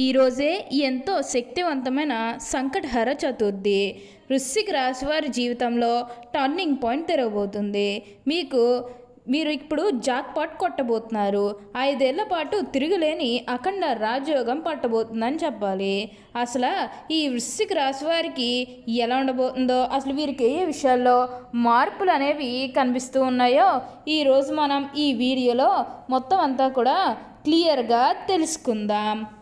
ఈరోజే ఎంతో శక్తివంతమైన సంకటహర చతుర్థి వృశ్చిక రాశి వారి జీవితంలో టర్నింగ్ పాయింట్ తెరవబోతుంది. మీకు మీరు ఇప్పుడు జాక్ పాట్ కొట్టబోతున్నారు. ఐదేళ్ళ పాటు తిరుగులేని అఖండ రాజయోగం పట్టబోతుందని చెప్పాలి. అసలు ఈ వృశ్చిక రాశి వారికి ఎలా ఉండబోతుందో అసలు వీరికి ఏ విషయాల్లో మార్పులు అనేవి కనిపిస్తూ ఉన్నాయో ఈరోజు మనం ఈ వీడియోలో మొత్తం అంతా కూడా క్లియర్గా తెలుసుకుందాం.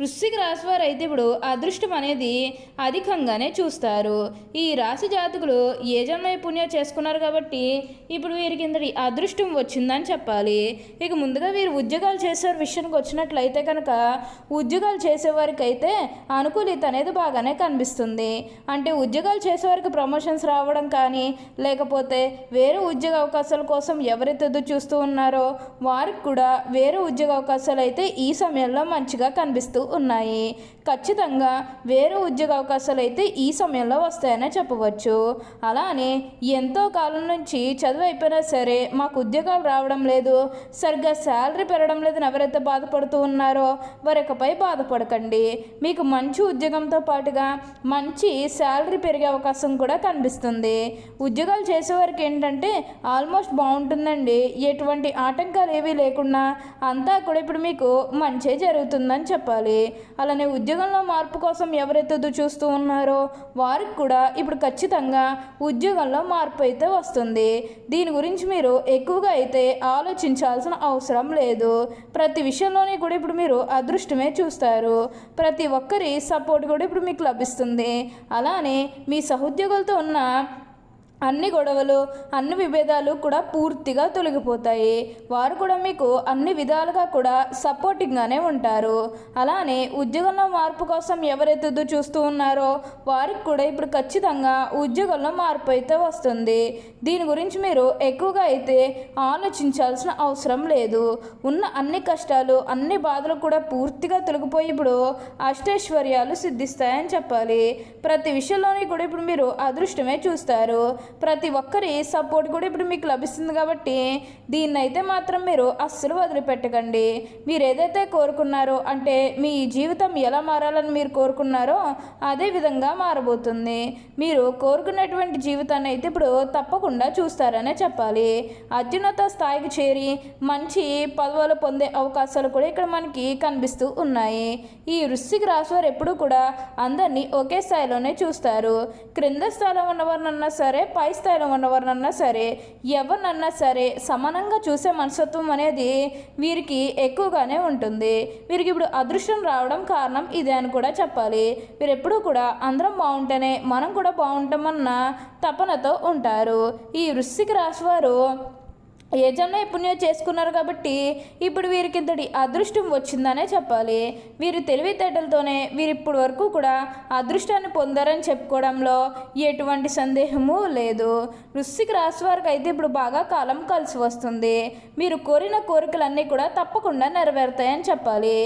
వృశ్చిక రాశి వారు అయితే ఇప్పుడు అదృష్టం అనేది అధికంగానే చూస్తారు. ఈ రాశి జాతకులు ఏ జన్మ పుణ్యం చేసుకున్నారు కాబట్టి ఇప్పుడు వీరికి ఇంతటి అదృష్టం వచ్చిందని చెప్పాలి. ఇక ముందుగా వీరు ఉద్యోగాలు చేసే విషయానికి వచ్చినట్లయితే కనుక ఉద్యోగాలు చేసేవారికి అయితే అనుకూలిత అనేది బాగానే కనిపిస్తుంది. అంటే ఉద్యోగాలు చేసేవారికి ప్రమోషన్స్ రావడం కానీ లేకపోతే వేరే ఉద్యోగ అవకాశాల కోసం ఎవరైతే ఎదురు చూస్తూ ఉన్నారో వారికి కూడా వేరే ఉద్యోగ అవకాశాలు అయితే ఈ సమయంలో మంచిగా కనిపిస్తూ ఉన్నాయి. ఖచ్చితంగా వేరే ఉద్యోగ అవకాశాలు అయితే ఈ సమయంలో వస్తాయనే చెప్పవచ్చు. అలానే ఎంతో కాలం నుంచి చదువు అయిపోయినా సరే మాకు ఉద్యోగాలు రావడం లేదు. సరిగ్గా శాలరీ పెరగడం లేదని ఎవరైతే బాధపడుతూ ఉన్నారో వారికపై బాధపడకండి. మీకు మంచి ఉద్యోగంతో పాటుగా మంచి శాలరీ పెరిగే అవకాశం కూడా కనిపిస్తుంది. ఉద్యోగాలు చేసేవారికి ఏంటంటే ఆల్మోస్ట్ బాగుంటుందండి. ఎటువంటి ఆటంకాలు ఏవీ లేకుండా అంతా కూడా ఇప్పుడు మీకు మంచి జరుగుతుందని చెప్పాలి. అలానే ఉద్యోగంలో మార్పు కోసం ఎవరైతే ఎదురు చూస్తూ ఉన్నారో వారికి కూడా ఇప్పుడు ఖచ్చితంగా ఉద్యోగంలో మార్పు అయితే వస్తుంది. దీని గురించి మీరు ఎక్కువగా అయితే ఆలోచించాల్సిన అవసరం లేదు. ప్రతి విషయంలోనే కూడా ఇప్పుడు మీరు అదృష్టమే చూస్తారు. ప్రతి ఒక్కరి సపోర్ట్ కూడా ఇప్పుడు మీకు లభిస్తుంది. అలానే మీ సహోద్యోగులతో ఉన్న అన్ని గొడవలు అన్ని విభేదాలు కూడా పూర్తిగా తొలగిపోతాయి. వారు కూడా మీకు అన్ని విధాలుగా కూడా సపోర్టింగ్గానే ఉంటారు. అలానే ఉద్యోగంలో మార్పు కోసం ఎవరైతే చూస్తూ ఉన్నారో వారికి కూడా ఇప్పుడు ఖచ్చితంగా ఉద్యోగంలో మార్పు అయితే వస్తుంది. దీని గురించి మీరు ఎక్కువగా అయితే ఆలోచించాల్సిన అవసరం లేదు. ఉన్న అన్ని కష్టాలు అన్ని బాధలు కూడా పూర్తిగా తొలగిపోయి ఇప్పుడు అష్టైశ్వర్యాలు సిద్ధిస్తాయని చెప్పాలి. ప్రతి విషయంలోని కూడా ఇప్పుడు మీరు అదృష్టమే చూస్తారు. ప్రతి ఒక్కరి సపోర్ట్ కూడా ఇప్పుడు మీకు లభిస్తుంది కాబట్టి దీన్ని అయితే మాత్రం మీరు అస్సలు వదిలిపెట్టకండి. మీరు ఏదైతే కోరుకున్నారో అంటే మీ జీవితం ఎలా మారాలని మీరు కోరుకున్నారో అదే విధంగా మారబోతుంది. మీరు కోరుకున్నటువంటి జీవితాన్ని అయితే ఇప్పుడు తప్పకుండా చూస్తారనే చెప్పాలి. అత్యున్నత స్థాయికి చేరి మంచి పదవులు పొందే అవకాశాలు కూడా ఇక్కడ మనకి కనిపిస్తూ ఉన్నాయి. ఈ వృశ్చిక రాశి వారు ఎప్పుడూ కూడా అందరినీ ఒకే స్థాయిలోనే చూస్తారు. క్రింద స్థాయిలో ఉన్నవారినన్నా సరే పై స్థాయిలో ఉన్నవారినన్నా సరే ఎవరినన్నా సరే సమానంగా చూసే మనస్తత్వం అనేది వీరికి ఎక్కువగానే ఉంటుంది. వీరికి ఇప్పుడు అదృష్టం రావడం కారణం ఇదే అని కూడా చెప్పాలి. వీరు ఎప్పుడూ కూడా అందరం బాగుంటేనే మనం కూడా బాగుంటామన్న తపనతో ఉంటారు. ఈ వృశ్చిక రాశి వారు ఏ జన్మ పుణ్యం చేసుకున్నారు కాబట్టి ఇప్పుడు వీరికి ఇంతటి అదృష్టం వచ్చిందనే చెప్పాలి. వీరి తెలివితేటలతోనే వీరు ఇప్పటి వరకు కూడా అదృష్టాన్ని పొందారని చెప్పుకోవడంలో ఎటువంటి సందేహము లేదు. వృశ్చిక రాశి వారికి అయితే ఇప్పుడు బాగా కాలం కలిసి వస్తుంది. మీరు కోరిన కోరికలన్నీ కూడా తప్పకుండా నెరవేరుతాయని చెప్పాలి.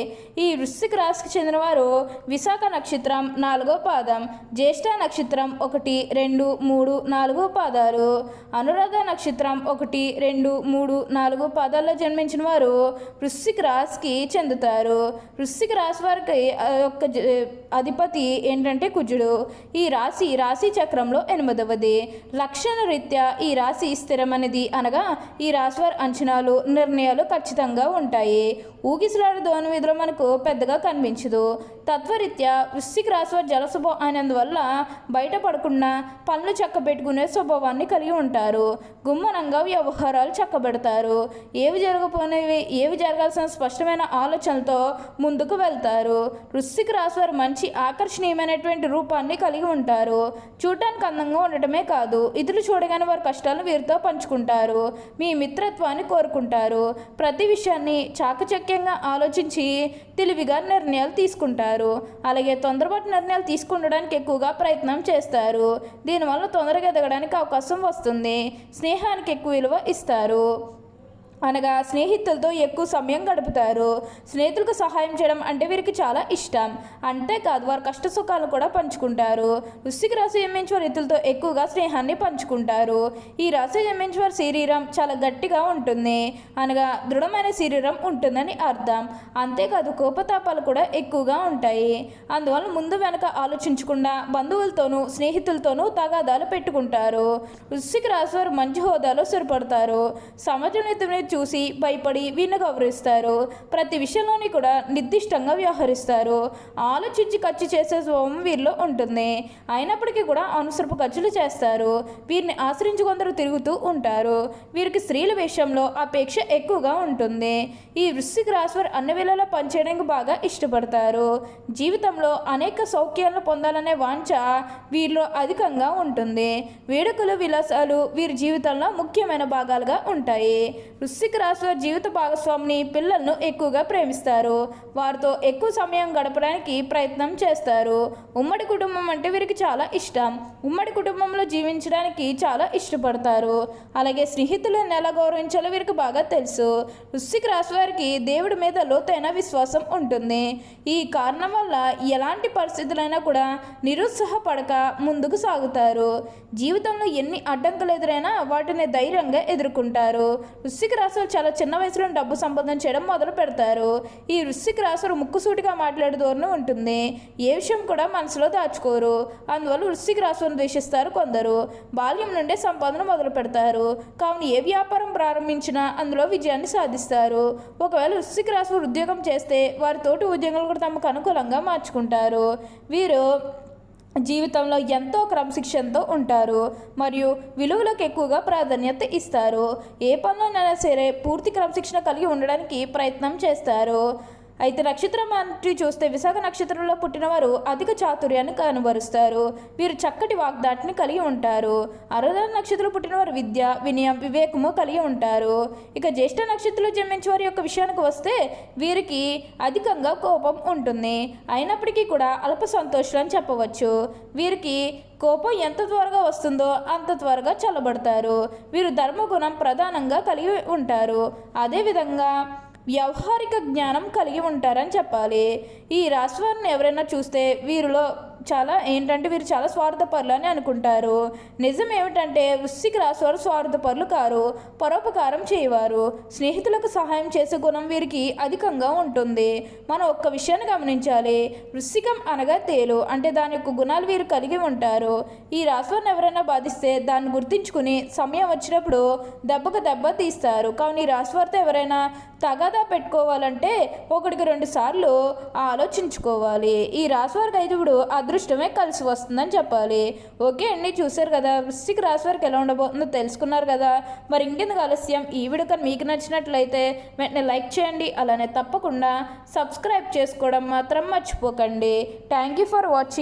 ఈ వృశ్చిక రాశికి చెందినవారు విశాఖ నక్షత్రం నాలుగో పాదం జ్యేష్ఠ నక్షత్రం ఒకటి రెండు మూడు నాలుగో పాదాలు అనురాధ నక్షత్రం ఒకటి రెండు మూడు నాలుగు పాదాల్లో జన్మించిన వారు వృశ్చిక రాశికి చెందుతారు. వృశ్చిక రాశి వారికి యొక్క జ- అధిపతి ఏంటంటే కుజుడు. ఈ రాశి రాశి చక్రంలో ఎనిమిదవది. లక్షణ రీత్యా ఈ రాశి స్థిరమనేది అనగా ఈ రాశి వారి అంచనాలు నిర్ణయాలు ఖచ్చితంగా ఉంటాయి. ఊగిసలాడు ధోని విధులు మనకు పెద్దగా కనిపించదు. తత్వరీత్యా వృశ్చిక రాశి వారి జల స్వభావం అయినందువల్ల బయటపడకుండా పనులు చక్క పెట్టుకునే స్వభావాన్ని కలిగి ఉంటారు. గుమ్మనంగా వ్యవహారాలు చక్కబెడతారు. ఏవి జరగపోయినవి ఏవి జరగాల్సిన స్పష్టమైన ఆలోచనలతో ముందుకు వెళ్తారు. వృశ్చిక రాశివారు మంచి ఆకర్షణీయమైనటువంటి రూపాన్ని కలిగి ఉంటారు. చూడటానికి అందంగా ఉండటమే కాదు ఇతరులు చూడగానే వారి కష్టాలను వీరితో పంచుకుంటారు. మీ మిత్రత్వాన్ని కోరుకుంటారు. ప్రతి విషయాన్ని చాకచక్యంగా ఆలోచించి తెలివిగా నిర్ణయాలు తీసుకుంటారు. అలాగే తొందరపాటు నిర్ణయాలు తీసుకుండడానికి ఎక్కువగా ప్రయత్నం చేస్తారు. దీనివల్ల తొందరగా ఎదగడానికి అవకాశం వస్తుంది. స్నేహానికి ఎక్కువ విలువ ఇస్తారు. claro అనగా స్నేహితులతో ఎక్కువ సమయం గడుపుతారు. స్నేహితులకు సహాయం చేయడం అంటే వీరికి చాలా ఇష్టం. అంతేకాదు వారు కష్ట సుఖాలు కూడా పంచుకుంటారు. వృశ్చిక రాశి జన్మించిన వారు ఇతరులతో ఎక్కువగా స్నేహాన్ని పంచుకుంటారు. ఈ రాశి జన్మించిన వారి శరీరం చాలా గట్టిగా ఉంటుంది. అనగా దృఢమైన శరీరం ఉంటుందని అర్థం. అంతేకాదు కోపతాపాలు కూడా ఎక్కువగా ఉంటాయి. అందువల్ల ముందు వెనక ఆలోచించకుండా బంధువులతోనూ స్నేహితులతోనూ తగాదాలు పెట్టుకుంటారు. వృశ్చిక రాశి వారు మంచి హోదాలో స్థిరపడతారు. సమాజంలో ఇతరుని చూసి భయపడి వీరిని గౌరవిస్తారు ప్రతి విషయంలోని కూడా నిర్దిష్టంగా వ్యవహరిస్తారు. ఆలోచించి ఖర్చు చేసే స్వభావం వీరిలో ఉంటుంది. అయినప్పటికీ కూడా అనుసరపు ఖర్చులు చేస్తారు. వీరిని ఆశ్రయించి కొందరు తిరుగుతూ ఉంటారు. వీరికి స్త్రీల విషయంలో అపేక్ష ఎక్కువగా ఉంటుంది. ఈ వృశ్చిక రాశివారు అన్ని వేళలా పనిచేయడానికి బాగా ఇష్టపడతారు. జీవితంలో అనేక సౌఖ్యాలను పొందాలనే వాంఛ వీరిలో అధికంగా ఉంటుంది. వేడుకలు విలాసాలు వీరి జీవితంలో ముఖ్యమైన భాగాలుగా ఉంటాయి. వృశ్చిక రాశి వారి జీవిత భాగస్వామిని పిల్లలను ఎక్కువగా ప్రేమిస్తారు. వారితో ఎక్కువ సమయం గడపడానికి ప్రయత్నం చేస్తారు. ఉమ్మడి కుటుంబం అంటే వీరికి చాలా ఇష్టం. ఉమ్మడి కుటుంబంలో జీవించడానికి చాలా ఇష్టపడతారు. అలాగే స్నేహితులను ఎలా గౌరవించాలో వీరికి బాగా తెలుసు. వృశ్చిక రాశి వారికి దేవుడి మీద లోతైన విశ్వాసం ఉంటుంది. ఈ కారణం వల్ల ఎలాంటి పరిస్థితులైనా కూడా నిరుత్సాహపడక ముందుకు సాగుతారు. జీవితంలో ఎన్ని అడ్డంకులు ఎదురైనా వాటిని ధైర్యంగా ఎదుర్కొంటారు. వృశ్చిక రాశులు చాలా చిన్న వయసులో డబ్బు సంపాదన చేయడం మొదలు పెడతారు. ఈ వృశ్చిక రాశులు ముక్కుసూటిగా మాట్లాడే ధోరణి ఉంటుంది. ఏ విషయం కూడా మనసులో దాచుకోరు. అందువల్ల వృశ్చిక రాశులను ద్వేషిస్తారు కొందరు. బాల్యం నుండే సంపాదన మొదలు పెడతారు. కావున ఏ వ్యాపారం ప్రారంభించినా అందులో విజయాన్ని సాధిస్తారు. ఒకవేళ వృశ్చిక రాశి ఉద్యోగం చేస్తే వారి తోటి ఉద్యోగులు కూడా తమకు అనుకూలంగా మార్చుకుంటారు. వీరు జీవితంలో ఎంతో క్రమశిక్షణతో ఉంటారు మరియు విలువలకు ఎక్కువగా ప్రాధాన్యత ఇస్తారు. ఏ పనులైనా సరే పూర్తి క్రమశిక్షణ కలిగి ఉండడానికి ప్రయత్నం చేస్తారు. అయితే నక్షత్రం అంటే చూస్తే విశాఖ నక్షత్రంలో పుట్టినవారు అధిక చాతుర్యాన్ని కనబరుస్తారు వీరు చక్కటి వాగ్దాటిని కలిగి ఉంటారు. అరుణ నక్షత్రంలో పుట్టినవారు విద్య వినయం వివేకము కలిగి ఉంటారు. ఇక జ్యేష్ఠ నక్షత్రంలో జన్మించే వారి యొక్క విషయానికి వస్తే వీరికి అధికంగా కోపం ఉంటుంది. అయినప్పటికీ కూడా అల్ప సంతోషులు అని చెప్పవచ్చు. వీరికి కోపం ఎంత త్వరగా వస్తుందో అంత త్వరగా చల్లబడతారు. వీరు ధర్మగుణం ప్రధానంగా కలిగి ఉంటారు. అదేవిధంగా వ్యవహారిక జ్ఞానం కలిగి ఉంటారని చెప్పాలి. ఈ రాశి వారిని ఎవరైనా చూస్తే వీరిలో చాలా ఏంటంటే వీరు చాలా స్వార్థపరులు అని అనుకుంటారు. నిజం ఏమిటంటే వృశ్చిక రాశి వారు స్వార్థపరులు కారు పరోపకారం చేయవారు. స్నేహితులకు సహాయం చేసే గుణం వీరికి అధికంగా ఉంటుంది. మనం ఒక్క విషయాన్ని గమనించాలి. వృశ్చికం అనగా తేలు అంటే దాని యొక్క గుణాలు వీరు కలిగి ఉంటారు. ఈ రాశి వారిని ఎవరైనా బాధిస్తే దాన్ని గుర్తించుకుని సమయం వచ్చినప్పుడు దెబ్బకు దెబ్బ తీస్తారు. కావున ఈ రాశివారితో ఎవరైనా తగాదా పెట్టుకోవాలంటే ఒకటికి రెండు సార్లు ఆలోచించుకోవాలి. ఈ రాశి వారికి అయితే ఇప్పుడు అదృష్టమే కలిసి వస్తుందని చెప్పాలి. ఓకే అండి చూశారు కదా వృశ్చిక రాశి వారికి ఎలా ఉండబోతుందో తెలుసుకున్నారు కదా. మరి ఇంకెందుకు ఆలస్యం? ఈ వీడియో కానీ మీకు నచ్చినట్లయితే వెంటనే లైక్ చేయండి అలానే తప్పకుండా సబ్స్క్రైబ్ చేసుకోవడం మాత్రం మర్చిపోకండి. Thank you for watching